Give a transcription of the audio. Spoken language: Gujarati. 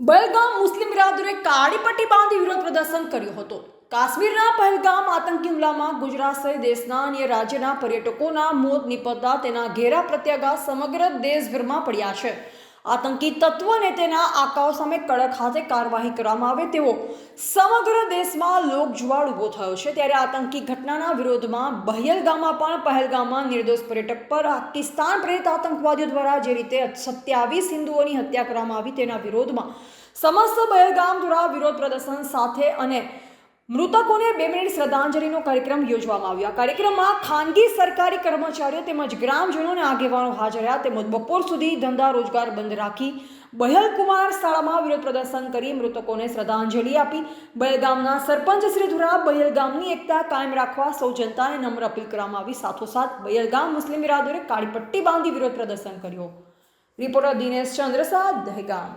બલગામ મુસ્લિમ બિરાદરોએ કાળી પટ્ટી બાંધી વિરોધ પ્રદર્શન કર્યું હતું. કાશ્મીરના પહેલગામ આતંકી હુમલામાં ગુજરાત સહિત દેશના અને રાજ્યના પર્યટકોના મોત નિપજતા તેના ઘેરા પ્રત્યાઘાત સમગ્ર દેશભરમાં પડ્યા છે. આતંકી તત્વને તેના આકાઓ સામે કડક હાથે કાર્યવાહી કરવામાં આવે તેવો સમગ્ર દેશમાં લોકજુવાળ ઊભો થયો છે. ત્યારે આતંકી ઘટનાના વિરોધમાં બહેલગામમાં પણ પહેલગામમાં નિર્દોષ પર્યટક પર પાકિસ્તાન પ્રેરિત આતંકવાદીઓ દ્વારા જે રીતે સત્યાવીસ હિન્દુઓની હત્યા કરવામાં આવી તેના વિરોધમાં સમસ્ત બહેલગામ દ્વારા વિરોધ પ્રદર્શન સાથે અને મૃતકોને બે મિનિટ શ્રદ્ધાંજલિનો કાર્યક્રમ યોજવામાં આવ્યો. આ કાર્યક્રમમાં ખાનગી સરકારી કર્મચારીઓ તેમજ ગ્રામજનો અને આગેવાનો હાજર રહ્યા. તેમજ બપોર સુધી ધંધા રોજગાર બંધ રાખી બહેલકુમાર શાળામાં વિરોધ પ્રદર્શન કરી મૃતકોને શ્રદ્ધાંજલિ આપી. બહેલગામના સરપંચ શ્રી ધુરા બહેલગામની એકતા કાયમ રાખવા સૌ જનતાને નમ્ર અપીલ કરવામાં આવી. સાથોસાથ બહેલગામ મુસ્લિમ બિરાદરે કાળી પટ્ટી બાંધી વિરોધ પ્રદર્શન કર્યો. રિપોર્ટર દિનેશ ચંદ્રસા દહેગામ.